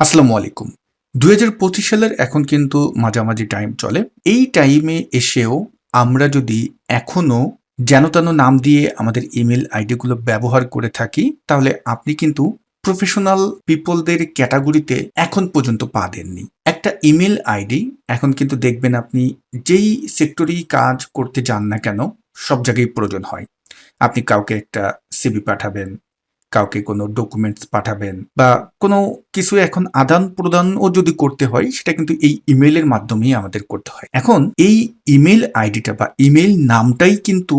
আসসালামু আলাইকুম। দু হাজার পঁচিশ সালের এখন কিন্তু মাঝামাঝি টাইম চলে। এই টাইমে এসেও আমরা যদি এখনও যেন তেন নাম দিয়ে আমাদের ইমেল আইডিগুলো ব্যবহার করে থাকি, তাহলে আপনি কিন্তু প্রফেশনাল পিপলদের ক্যাটাগরিতে এখন পর্যন্ত পা দেননি। একটা ইমেল আইডি এখন কিন্তু দেখবেন আপনি যেই সেক্টরেই কাজ করতে যান না কেন, সব জায়গায় প্রয়োজন হয়। আপনি কাউকে একটা সিবি পাঠাবেন কাউকে কোনো ডকুমেন্টস পাঠাবেন বা কোনো কিছু এখন আদান প্রদানও যদি করতে হয়, সেটা কিন্তু এই ইমেলের মাধ্যমেই আমাদের করতে হয়। এখন এই ইমেল আইডিটা বা ইমেল নামটাই কিন্তু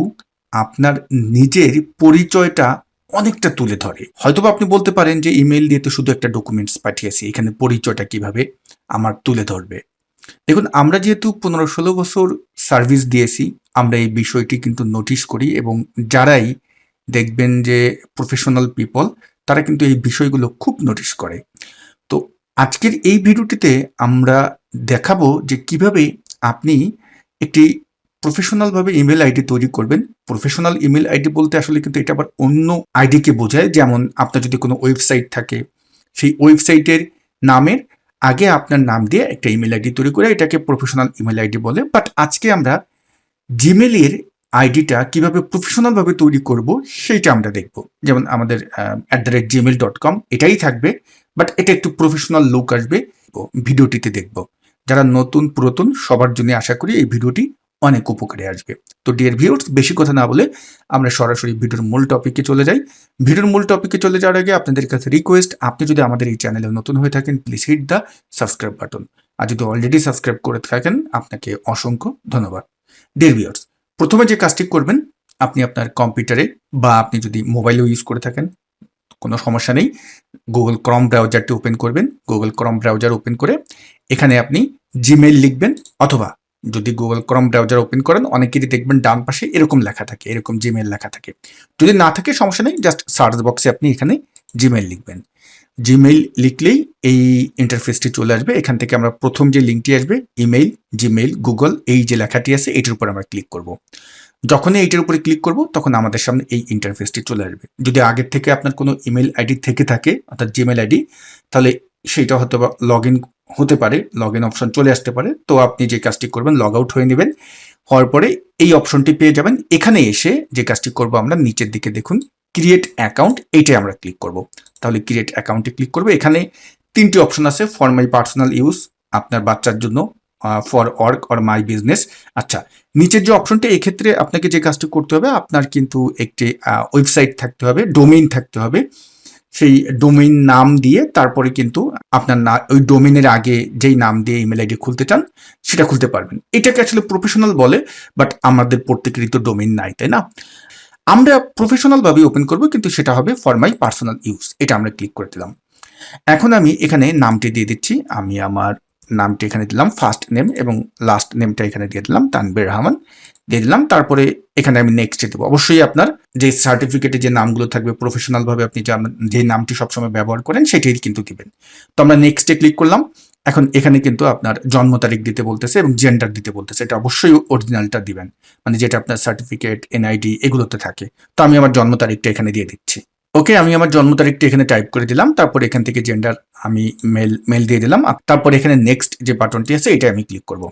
আপনার নিজের পরিচয়টা অনেকটা তুলে ধরে। হয়তোবা আপনি বলতে পারেন যে ইমেল দিয়ে তো শুধু একটা ডকুমেন্টস পাঠিয়েছি, এখানে পরিচয়টা কীভাবে আমার তুলে ধরবে? দেখুন, আমরা যেহেতু পনেরো ষোলো বছর সার্ভিস দিয়েছি, আমরা এই বিষয়টি কিন্তু নোটিশ করি এবং যারাই দেখবেন যে প্রফেশনাল পিপল তারা কিন্তু এই বিষয়গুলো খুব নোটিশ করে। তো আজকের এই ভিডিওটিতে আমরা দেখাবো যে কীভাবে আপনি একটি প্রফেশনালভাবে ইমেল আইডি তৈরি করবেন। প্রফেশনাল ইমেল আইডি বলতে আসলে কিন্তু এটা আবার অন্য আইডিকে বোঝায়। যেমন আপনার যদি কোনো ওয়েবসাইট থাকে, সেই ওয়েবসাইটের নামের আগে আপনার নাম দিয়ে একটা ইমেল আইডি তৈরি করে, এটাকে প্রফেশনাল ইমেল আইডি বলে। বাট আজকে আমরা জিমেলের আইডিটা কীভাবে প্রফেশনালভাবে তৈরি করব সেইটা আমরা দেখব। যেমন আমাদের at the rate Gmail dot com এটাই থাকবে বাট এটা একটু প্রফেশনাল লুক আসবে ভিডিওটিতে দেখব। যারা নতুন, পুরাতন, সবার জন্য আশা করি এই ভিডিওটি অনেক উপকারে আসবে। তো ডিয়ার ভিউর্স বেশি কথা না বলে আমরা সরাসরি ভিডিওর মূল টপিকে চলে যাই। ভিডিওর মূল টপিকে চলে যাওয়ার আগে আপনাদের কাছে রিকোয়েস্ট আপনি যদি আমাদের এই চ্যানেলে নতুন হয়ে থাকেন please hit the subscribe button আর যদি অলরেডি সাবস্ক্রাইব করে থাকেন, আপনাকে অসংখ্য ধন্যবাদ। ডিয়ার ভিউর্স প্রথমে যে কাজটি করবেন, আপনি আপনার কম্পিউটারে বা আপনি যদি মোবাইলেও ইউজ করে থাকেন, কোনো সমস্যা নেই। গুগল ক্রম ব্রাউজারটি ওপেন করবেন। গুগল ক্রম ব্রাউজার ওপেন করে এখানে আপনি জিমেইল লিখবেন অথবা যদি গুগল ক্রম ব্রাউজার ওপেন করেন, অনেকেরই দেখবেন ডান পাশে এরকম লেখা থাকে, এরকম জিমেইল লেখা থাকে। যদি না থাকে, সমস্যা নেই জাস্ট সার্চ বক্সে আপনি এখানে জিমেইল লিখবেন। জিমেইল লিখলেই এই ইন্টারফেসটি চলে আসবে। এখান থেকে আমরা প্রথম যে লিঙ্কটি আসবে ইমেইল জিমেইল গুগল এই যে লেখাটি আছে, এটির উপর আমরা ক্লিক করব। যখনই এইটার উপরে ক্লিক করব, তখন আমাদের সামনে এই ইন্টারফেসটি চলে আসবে। যদি আগের থেকে আপনার কোনো ইমেল আইডি থেকে থাকে, অর্থাৎ জিমেল আইডি তাহলে সেইটা হয়তো বা লগ হতে পারে লগ ইন অপশন চলে আসতে পারে। তো আপনি যে কাজটি করবেন লগ আউট হয়ে নেবেন। হওয়ার পরে এই অপশনটি পেয়ে যাবেন। এখানে এসে যে কাজটি করব আমরা, নিচের দিকে দেখুন ক্রিয়েট অ্যাকাউন্ট এইটাই আমরা ক্লিক করব। তাহলে ক্রিয়েট অ্যাকাউন্টে ক্লিক করব। এখানে তিনটি অপশন আছে ফর মাই পার্সোনাল ইউজ আপনার বাচ্চার জন্য for work or my business আচ্ছা নিচের যে অপশনটা এক্ষেত্রে আপনাকে যে কাজটি করতে হবে, আপনার কিন্তু একটি ওয়েবসাইট থাকতে হবে ডোমেইন থাকতে হবে। সেই ডোমেইন নাম দিয়ে তারপরে কিন্তু আপনার না, ওই ডোমেইনের আগে যেই নাম দিয়ে ইমেল আইডি খুলতে চান, সেটা খুলতে পারবেন। এটাকে আসলে প্রফেশনাল বলে বাট আমাদের প্রত্যেকেরই তো ডোমেইন নাই, তাই না? আমরা প্রফেশনালভাবে ওপেন করব, কিন্তু সেটা হবে ফর মাই পার্সোনাল ইউজ এটা আমরা ক্লিক করে দিলাম। এখন আমি এখানে নামটি দিয়ে দিচ্ছি। আমি আমার নামটি এখানে দিলাম ফার্স্ট নেম এবং লাস্ট নেমটা এখানে দিয়ে দিলাম, তানবির রহমান। দিয়ে দিলাম, তারপরে এখানে আমি নেক্সট দেবো। অবশ্যই আপনার যে সার্টিফিকেটে যে নামগুলো থাকবে প্রফেশনালভাবে আপনি যে নামটি সবসময় ব্যবহার করেন, সেটাই কিন্তু দিবেন। তো আমরা নেক্সটে ক্লিক করলাম। এখন এখানে কিন্তু আপনার জন্ম তারিখ দিতে বলতেছে এবং জেন্ডার দিতে বলতেছে। এটা অবশ্যই অরিজিনালটা দিবেন। মানে যেটা আপনার সার্টিফিকেট এনআইডি এগুলোতে থাকে। তো আমি আমার জন্ম তারিখটা এখানে দিয়ে দিচ্ছি। ওকে, আমি আমার জন্ম তারিখটা এখানে টাইপ করে দিলাম। তারপর এখান থেকে জেন্ডার আমি মেল মেল দিয়ে দিলাম। তারপর এখানে নেক্সট যে বাটনটি আছে এটা আমি ক্লিক করব।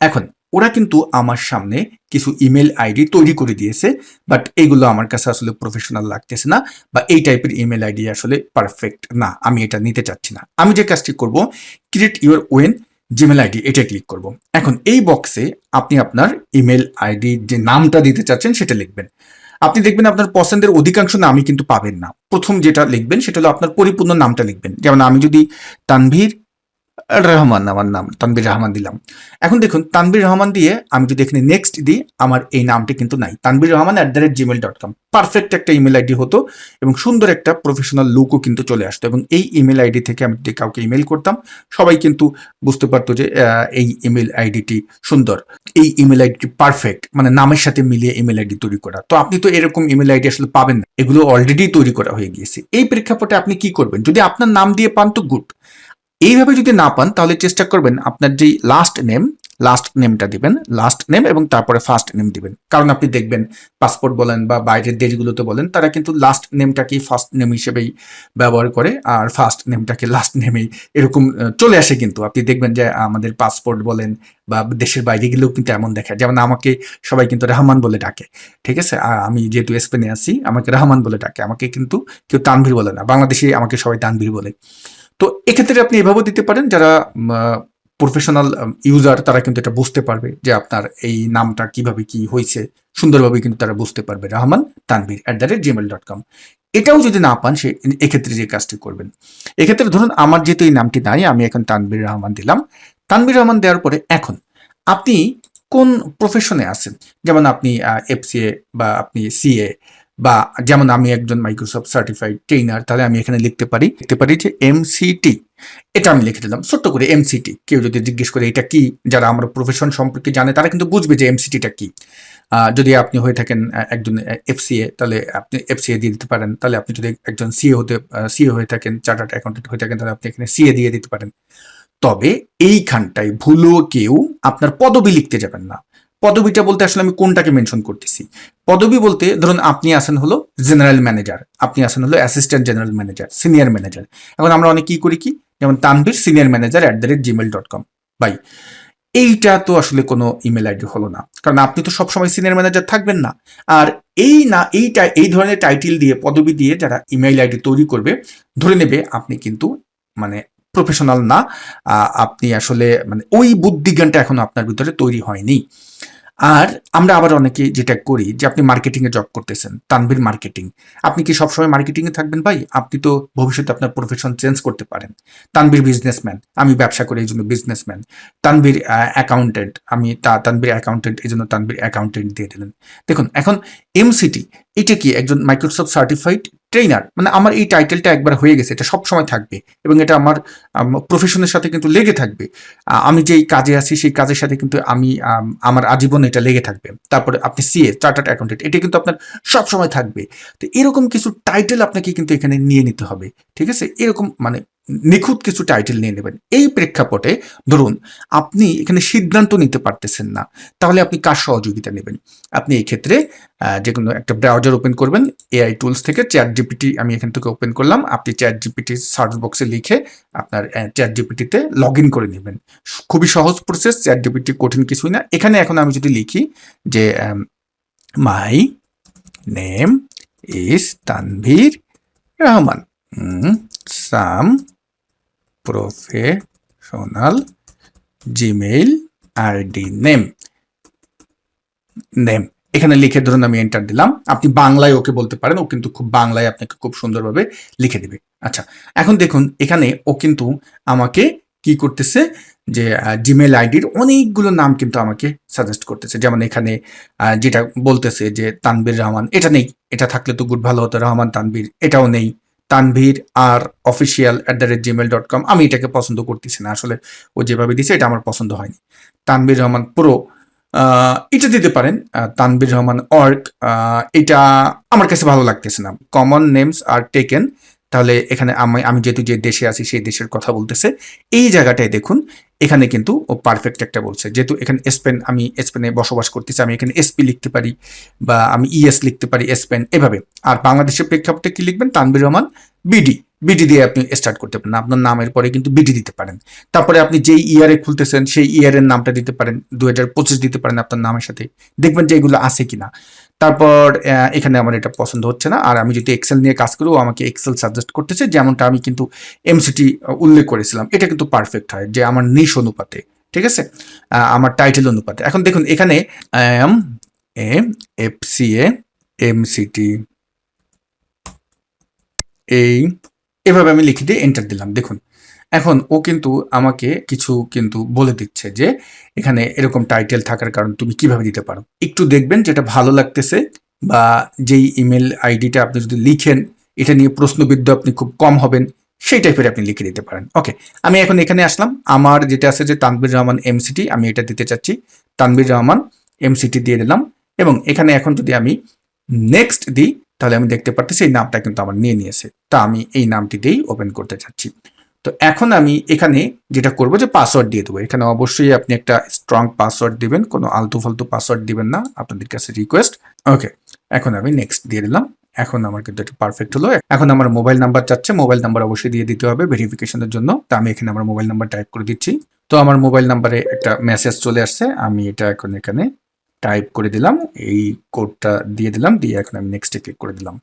এখন ওরা কিন্তু আমার সামনে কিছু ইমেল আইডি তৈরি করে দিয়েছে বাট এগুলো আমার কাছে আসলে প্রফেশনাল লাগতেছে না বা এই টাইপের ইমেল আইডি আসলে পারফেক্ট না, আমি এটা নিতে চাচ্ছি না। আমি যে কাজটি করব create your own Gmail ID এটা ক্লিক করব। এখন এই বক্সে আপনি আপনার ইমেল আইডি যে নামটা দিতে চাচ্ছেন সেটা লিখবেন। আপনি দেখবেন আপনার পছন্দের অধিকাংশ নামই কিন্তু পাবেন না। প্রথম যেটা লিখবেন সেটা হলো আপনার পরিপূর্ণ নামটা লিখবেন। যেমন আমি যদি তানভীর রহমান আমার নাম তানবির রহমান দিলাম। এখন দেখুন তানবির রহমান দিয়ে আমি যদি এখানে নেক্সট দিই, আমার এই নামটি কিন্তু নাই। Tanvir Rahman at the rate Gmail dot com perfect একটা ইমেল আইডি হতো এবং সুন্দর একটা প্রফেশনাল লুকও কিন্তু চলে আসতো এবং এই ইমেল আইডি থেকে আমি যদি কাউকে ইমেল করতাম, সবাই কিন্তু বুঝতে পারতো যে এই ইমেল আইডিটি সুন্দর। এই ইমেল আইডিটি পারফেক্ট মানে নামের সাথে মিলিয়ে ইমেল আইডি তৈরি করা। তো আপনি তো এরকম ইমেল আইডি আসলে পাবেন না। এগুলো অলরেডি তৈরি করা হয়ে গিয়েছে। এই প্রেক্ষাপটে আপনি কি করবেন? যদি আপনার নাম দিয়ে পান তো গুড এইভাবে যদি না পান, তাহলে চেষ্টা করবেন আপনার যেই লাস্ট নেম লাস্ট নেমটা দিবেন লাস্ট নেম এবং তারপরে ফার্স্ট নেম দিবেন। কারণ আপনি দেখবেন পাসপোর্ট বলেন বা বাইরের দেশগুলোতে বলেন, তারা কিন্তু লাস্ট নেমটাকেই ফার্স্ট নেম হিসেবেই ব্যবহার করে আর ফার্স্ট নেমটাকে লাস্ট নেমেই এরকম চলে আসে কিন্তু। আপনি দেখবেন যে আমাদের পাসপোর্ট বলেন বা দেশের বাইরে গেলেও কিন্তু এমন দেখা যেমন আমাকে সবাই কিন্তু রহমান বলে ডাকে, ঠিক আছে? আমি যেহেতু স্পেনে আছি, আমাকে রহমান বলে ডাকে। আমাকে কিন্তু কেউ তানভীর বলে না। বাংলাদেশে আমাকে সবাই তানভীর বলে। তো এক্ষেত্রে আপনি এভাবেও দিতে পারেন যারা প্রফেশনাল ইউজার তারা কিন্তু এটা বুঝতে পারবে যে আপনার এই নামটা কীভাবে কি হয়েছে সুন্দরভাবে কিন্তু তারা বুঝতে পারবে। Rahman Tanvir at the rate Gmail dot com এটাও যদি না পান, সে, এক্ষেত্রে যে কাজটি করবেন। এক্ষেত্রে ধরুন আমার যেহেতু এই নামটি নাই, আমি এখন তানভীর রহমান দিলাম। তানভীর রহমান দেওয়ার পরে এখন আপনি কোন প্রফেশনে আছেন? যেমন আপনি এফসিএ বা আপনি সিএ বা যেমন আমি একজন মাইক্রোসফট সার্টিফাইড ট্রেনার তাহলে আমি এখানে লিখতে পারি লিখতে পারি যে এমসিটি এটা আমি লিখে দিলাম, ছোট্ট করে এমসিটি কেউ যদি জিজ্ঞেস করে এটা কি, যারা আমার প্রফেশন সম্পর্কে জানে, তারা কিন্তু বুঝবে যে এমসিটিটা কি। যদি আপনি হয়ে থাকেন একজন এফসিএ তাহলে আপনি এফসিএ দিয়ে দিতে পারেন। তাহলে আপনি যদি একজন সিএ হতে সিএ হয়ে থাকেন, চার্টার্ড অ্যাকাউন্টেন্ট হয়ে থাকেন, তাহলে আপনি এখানে সিএ দিয়ে দিতে পারেন। তবে এইখানটায় ভুলও কেউ আপনার পদবি লিখতে যাবেন না। পদবিটা বলতে আসলে আমি কোনটাকে মেনশন করতেছি? পদবি বলতে ধরুন আপনি আছেন হলো জেনারেল ম্যানেজার আপনি আছেন হলো assistant general manager senior manager এখন আমরা অনেক কি করি কি? যেমন Tanvir senior manager at the rate Gmail dot com by. এইটা তো আসলে কোনো ইমেল আইডি হলো না। কারণ আপনি তো সবসময় সিনিয়র ম্যানেজার থাকবেন না। আর এই না এইটা এই ধরনের টাইটেল দিয়ে, পদবি দিয়ে যারা ইমেইল আইডি তৈরি করবে, ধরে নেবে আপনি কিন্তু মানে প্রফেশনাল না। আপনি আসলে মানে ওই বুদ্ধিজ্ঞানটা এখনও আপনার ভিতরে তৈরি হয়নি। আর আমরা আবার অনেকে যেটা করি যে আপনি মার্কেটিং এ জব করতেছেন, তানভীর মার্কেটিং আপনি কি সবসময় মার্কেটিং এ থাকবেন ভাই? আপনি তো ভবিষ্যতে আপনার প্রফেশন চেঞ্জ করতে পারেন। তানভীর বিজনেসম্যান আমি ব্যবসা করি এই জন্য বিজনেসম্যান তানভীর অ্যাকাউন্টেন্ট আমি তা, তানভীর অ্যাকাউন্টেন্ট এই জন্য তানভীর অ্যাকাউন্টেন্ট দিয়ে দিলেন। দেখুন, এখন এমসিটি এটা কি একজন মাইক্রোসফট সার্টিফাইড ট্রেনার মানে আমার এই টাইটেলটা একবার হয়ে গেছে, এটা সবসময় থাকবে এবং এটা আমার প্রফেশনের সাথে কিন্তু লেগে থাকবে। আমি যেই কাজে আছি, সেই কাজের সাথে কিন্তু আমি আমার আজীবন এটা লেগে থাকবে। তারপরে আপনি সিএ চার্টার্ড অ্যাকাউন্টেন্ট এটা কিন্তু আপনার সবসময় থাকবে। তো এরকম কিছু টাইটেল আপনাকে কিন্তু এখানে নিয়ে নিতে হবে, ঠিক আছে? এরকম মানে নিখুঁত কিছু টাইটেল নিয়ে নেবেন। এই প্রেক্ষাপটে ধরুন, আপনি এখানে সিদ্ধান্ত নিতে পারতেছেন না, তাহলে আপনি কার সহযোগিতা নেবেন? আপনি এই ক্ষেত্রে যে কোনো একটা ব্রাউজার ওপেন করবেন এআই টুলস থেকে চ্যাট জিপিটি আমি এখান থেকে ওপেন করলাম, আপনি চ্যাট জিপিটি সার্চ বক্সে লিখে আপনার চ্যাট জিপিটিতে লগ ইন করে নেবেন। খুবই সহজ প্রসেস চ্যাট জিপিটি কঠিন কিছুই না। এখানে এখন আমি যদি লিখি যে my name is Tanvir Rahman. Some professional Gmail ID name name এখানে লিখে ধরুন আমি এন্টার দিলাম। আপনি বাংলায় ওকে বলতে পারেন, ও কিন্তু খুব বাংলায় আপনাকে খুব সুন্দরভাবে লিখে দিবে। আচ্ছা এখন দেখুন, এখানে ও কিন্তু আমাকে কি করতেছে যে জিমেল আইডির অনেকগুলো নাম কিন্তু আমাকে সাজেস্ট করতেছে। যেমন এখানে যেটা বলতেছে যে তানভীর রহমান, এটা নেই। এটা থাকলে তো গুড ভালো হতো। রহমান তানভীর এটাও নেই। তানভীর আর official at the rate Gmail dot com আমি এটাকে পছন্দ করতেছি না, আসলে ও যেভাবে দিছে এটা আমার পছন্দ হয়নি। তানভীর রহমান প্রো এটা দিতে পারেন তানভীর রহমান অর্ক এটা আমার কাছে ভালো লাগতেছে না। কমন নেমস আর টেকেন তাহলে এখানে আমি আমি যেহেতু যে দেশে আছি, সেই দেশের কথা বলতেছে, এই জায়গাটায় দেখুন, এখানে কিন্তু ও পারফেক্ট একটা বলছে। যেহেতু এখানে স্পেন আমি স্পেনে বসবাস করতেছি, আমি এখানে এসপি লিখতে পারি, বা আমি ইএস লিখতে পারি স্পেন এভাবে। আর বাংলাদেশের প্রেক্ষাপটে কি লিখবেন? তানবির রহমান বিডি বিডি দিয়ে আপনি স্টার্ট করতে পারেন। আপনার নামের পরে কিন্তু বিডি দিতে পারেন। তারপরে আপনি যেই ইয়ারে খুলতেছেন, সেই ইয়ারের নামটা দিতে পারেন দু হাজার পঁচিশ দিতে পারেন আপনার নামের সাথে। দেখবেন যে এগুলো আছে কিনা। তারপর এখানে আমার এটা পছন্দ হচ্ছে না। আর আমি যদি এক্সেল নিয়ে কাজ করি, ও আমাকে এক্সেল সাজেস্ট করতেছে, যেমনটা আমি কিন্তু এমসিটি উল্লেখ করেছিলাম। এটা কিন্তু পারফেক্ট হয়, যে আমার নিশ অনুপাতে, ঠিক আছে? আমার টাইটেল অনুপাতে। এখন দেখুন, এখানে M F C A MCT এই এভাবে আমি লিখে দিয়ে এন্টার দিলাম। দেখুন এখন ও কিন্তু আমাকে কিছু কিন্তু বলে দিচ্ছে যে, এখানে এরকম টাইটেল থাকার কারণ তুমি কীভাবে দিতে পারো। একটু দেখবেন যেটা ভালো লাগতেছে বা যেই ইমেল আইডিটা আপনি যদি লিখেন, এটা নিয়ে প্রশ্নবিদ্ধ আপনি খুব কম হবেন, সেই টাইপের আপনি লিখে দিতে পারেন। ওকে আমি এখন এখানে আসলাম। আমার যেটা আছে যে তানবির রহমান এমসিটি আমি এটা দিতে চাচ্ছি। তানবির রহমান এমসিটি দিয়ে দিলাম এবং এখানে এখন যদি আমি নেক্সট দিই, তাহলে আমি দেখতে পারতেছি এই নামটা কিন্তু আমার নিয়ে নিয়েছে। তা আমি এই নামটি দিয়েই ওপেন করতে চাচ্ছি। তো এখন আমি এখানে যেটা করব যে পাসওয়ার্ড দিয়ে দেবো। এখানে অবশ্যই আপনি একটা স্ট্রং পাসওয়ার্ড দিবেন, কোনো আলতু ফালতু পাসওয়ার্ড দিবেন না, আপনাদের কাছে রিকোয়েস্ট ওকে এখন আমি নেক্সট দিয়ে দিলাম। এখন আমার কিন্তু এটা পারফেক্ট হলো। এখন আমার মোবাইল নাম্বার চাচ্ছে মোবাইল নাম্বার অবশ্যই দিয়ে দিতে হবে ভেরিফিকেশনের জন্য। তো আমি এখানে আমার মোবাইল নাম্বার টাইপ করে দিচ্ছি। তো আমার মোবাইল নাম্বারে একটা মেসেজ চলে আসছে, আমি এটা এখন এখানে টাইপ করে দিলাম। এই কোডটা দিয়ে দিলাম, দিয়ে এখন আমি নেক্সটে ক্লিক করে দিলাম।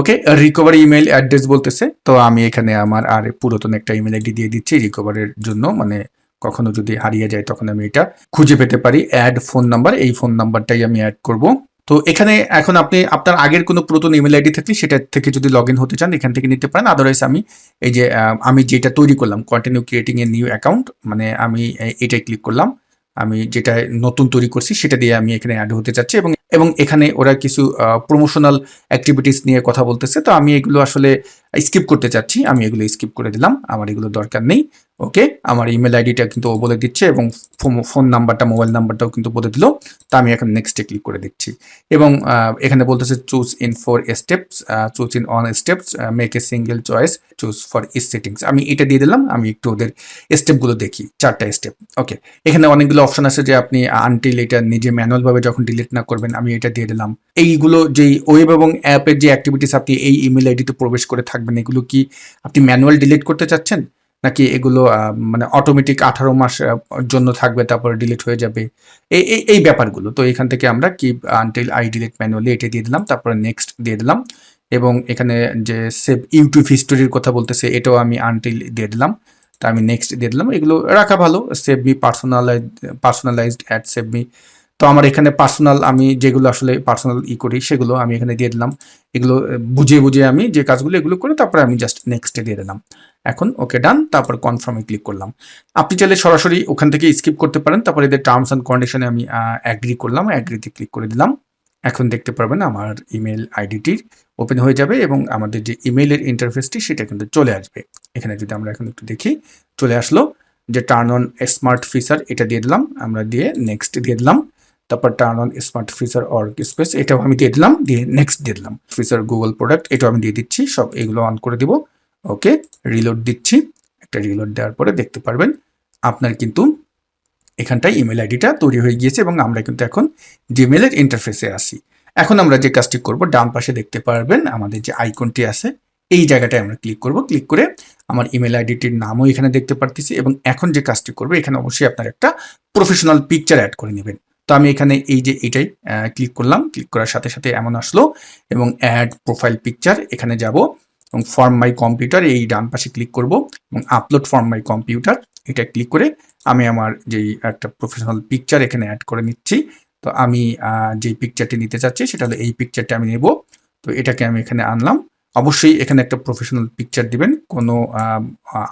ওকে রিকভারি ইমেল অ্যাড্রেস বলতেছে। তো আমি এখানে আমার আর পুরাতন একটা ইমেল আইডি দিয়ে দিচ্ছি রিকভারের জন্য। মানে কখনো যদি হারিয়ে যায় তখন আমি এটা খুঁজে পেতে পারি। অ্যাড ফোন নাম্বার এই ফোন নাম্বারটাই আমি অ্যাড করব। তো এখানে এখন আপনি, আপনার আগের কোনো পুরাতন ইমেল আইডি থাকলে সেটা থেকে যদি লগ ইন হতে চান, এখান থেকে নিতে পারেন। আদারওয়াইজ আমি এই যে আমি যেটা তৈরি করলাম continue creating a new account মানে আমি এটাই ক্লিক করলাম। আমি যেটা নতুন তৈরি করছি, সেটা দিয়ে আমি এখানে অ্যাড হতে চাচ্ছি এবং এবং এখানে ওরা কিছু প্রমোশনাল অ্যাক্টিভিটিস নিয়ে কথা বলতেছে। তো আমি এগুলো আসলে স্কিপ করতে চাচ্ছি। আমি এগুলো স্কিপ করে দিলাম। আমার এগুলো দরকার নেই। ওকে আমার ইমেল আইডিটা কিন্তু ও বলে দিচ্ছে এবং ফোন নাম্বারটা, মোবাইল নাম্বারটাও কিন্তু বলে দিল। তা আমি এখন নেক্সটে ক্লিক করে দিচ্ছি এবং এখানে বলতেছে choose in for steps choose in on steps make a single choice choose for is settings আমি এটা দিয়ে দিলাম, আমি একটু ওদের স্টেপগুলো দেখি, চারটা স্টেপ ওকে এখানে অনেকগুলো অপশন আছে যে আপনি আনটিল এটা নিজে ম্যানুয়ালভাবে যখন ডিলিট না করবেন, আমি এটা দিয়ে দিলাম। এইগুলো যেই ওয়েব এবং অ্যাপের যে অ্যাক্টিভিটিস আপনি এই ইমেল আইডিতে প্রবেশ করে থাকবেন, এগুলো কি আপনি ম্যানুয়াল ডিলিট করতে চাচ্ছেন? নাকি এগুলো মানে অটোমেটিক আঠারো মাস জন্য থাকবে, তারপর ডিলিট হয়ে যাবে? এই, এই- এই ব্যাপারগুলো। তো এখান থেকে আমরা কি আনটিল আই ডিলিট ম্যানুয়ালি এটা দিয়ে দিলাম, তারপরে নেক্সট দিয়ে দিলাম। এবং এখানে যে সেভ ইউটিউব হিস্টোরির কথা বলতেছে, এটাও আমি আনটিল দিয়ে দিলাম। তা আমি নেক্সট দিয়ে দিলাম। এগুলো রাখা ভালো save me personalize personalized add save me তো আমার এখানে পার্সোনাল আমি যেগুলো আসলে পার্সোনাল ই করি, সেগুলো আমি এখানে দিয়ে দিলাম। এগুলো বুঝে বুঝে আমি যে কাজগুলো, এগুলো করে তারপরে আমি জাস্ট নেক্সটে দিয়ে দিলাম। এখন ওকে ডান, তারপর কনফার্মে ক্লিক করলাম। আপনি চাইলে সরাসরি ওখান থেকে স্কিপ করতে পারেন, তারপর এদের টার্মস অ্যান্ড কন্ডিশনে আমি অ্যাগ্রি করলাম অ্যাগ্রিতে ক্লিক করে দিলাম। এখন দেখতে পারবেন আমার ইমেল আইডিটির ওপেন হয়ে যাবে এবং আমাদের যে ইমেইলের ইন্টারফেসটি সেটা কিন্তু চলে আসবে। এখানে যদি আমরা এখন একটু দেখি, চলে আসলো যে টার্ন অন স্মার্ট ফিচার এটা দিয়ে দিলাম, আমরা দিয়ে নেক্সট দিয়ে দিলাম। তারপর turn on smart feature or space এটাও আমি দিয়ে দিলাম, দিয়ে নেক্সট দিয়ে দিলাম। ফিচার গুগল প্রোডাক্ট এটাও আমি দিয়ে দিচ্ছি, সব এগুলো অন করে দিব। ওকে রিলোড দিচ্ছি। একটা রিলোড দেওয়ার পরে দেখতে পারবেন আপনার কিন্তু এখানটায় ইমেল আইডিটা তৈরি হয়ে গিয়েছে এবং আমরা কিন্তু এখন জিমেলের ইন্টারফেসে আসি এখন আমরা যে কাজটি করব, ডান পাশে দেখতে পারবেন আমাদের যে আইকনটি আছে, এই জায়গাটায় আমরা ক্লিক করব। ক্লিক করে আমার ইমেল আইডিটির নামও এখানে দেখতে পারতেছি এবং এখন যে কাজটি করব, এখানে অবশ্যই আপনার একটা প্রফেশনাল পিকচার অ্যাড করে নেবেন। তো আমি এখানে এই যে এটাই ক্লিক করলাম। ক্লিক করার সাথে সাথে এমন আসলো এবং অ্যাড প্রোফাইল পিকচার এখানে যাব। এবং ফর্ম মাই কম্পিউটার এই ডান পাশে ক্লিক করব এবং আপলোড ফর্ম মাই কম্পিউটার এটা ক্লিক করে আমি আমার যেই একটা প্রফেশনাল পিকচার এখানে অ্যাড করে নিচ্ছি। তো আমি যেই পিকচারটি নিতে চাচ্ছি সেটা হলো এই পিকচারটা আমি নেব। তো এটাকে আমি এখানে আনলাম। অবশ্যই এখানে একটা প্রফেশনাল পিকচার দিবেন, কোনো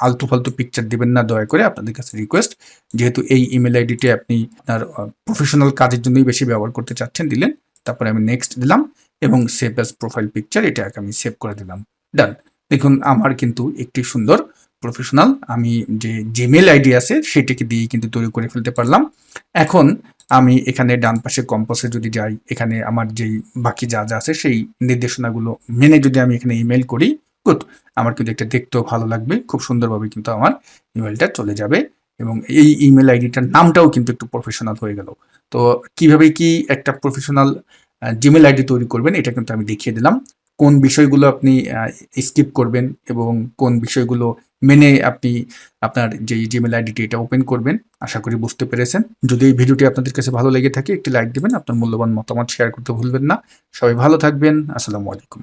আলতু ফালতু পিকচার দিবেন না দয়া করে আপনাদের কাছে রিকোয়েস্ট যেহেতু এই ইমেল আইডিটি আপনি আপনার প্রফেশনাল কাজের জন্যই বেশি ব্যবহার করতে চাচ্ছেন, দিলেন। তারপরে আমি নেক্সট দিলাম এবং সেভ অ্যাজ প্রোফাইল পিকচার এটাকে আমি সেভ করে দিলাম। ডান দেখুন, আমার কিন্তু একটি সুন্দর প্রফেশনাল আমি যে জিমেল আইডি আছে, সেটিকে দিয়ে কিন্তু তৈরি করে ফেলতে পারলাম। এখন আমি এখানে ডান পাশে কম্পোসে যদি যাই, এখানে আমার যেই বাকি যা যা আছে, সেই নির্দেশনাগুলো মেনে যদি আমি এখানে ইমেল করি গুড আমার কিন্তু এটা দেখতেও ভালো লাগবে। খুব সুন্দরভাবে কিন্তু আমার ইমেলটা চলে যাবে এবং এই ইমেল আইডিটার নামটাও কিন্তু একটু প্রফেশনাল হয়ে গেল। তো কীভাবে কি একটা প্রফেশনাল জিমেল আইডি তৈরি করবেন, এটা কিন্তু আমি দেখিয়ে দিলাম। কোন বিষয়গুলো আপনি স্কিপ করবেন এবং কোন বিষয়গুলো মেনে আপনি আপনার যে জিমেল আইডিটি এটা ওপেন করবেন, আশা করি বুঝতে পেরেছেন। যদি এই ভিডিওটি আপনাদের কাছে ভালো লেগে থাকে, একটি লাইক দেবেন, আপনার মূল্যবান মতামত শেয়ার করতে ভুলবেন না। সবাই ভালো থাকবেন, আসসালামু আলাইকুম।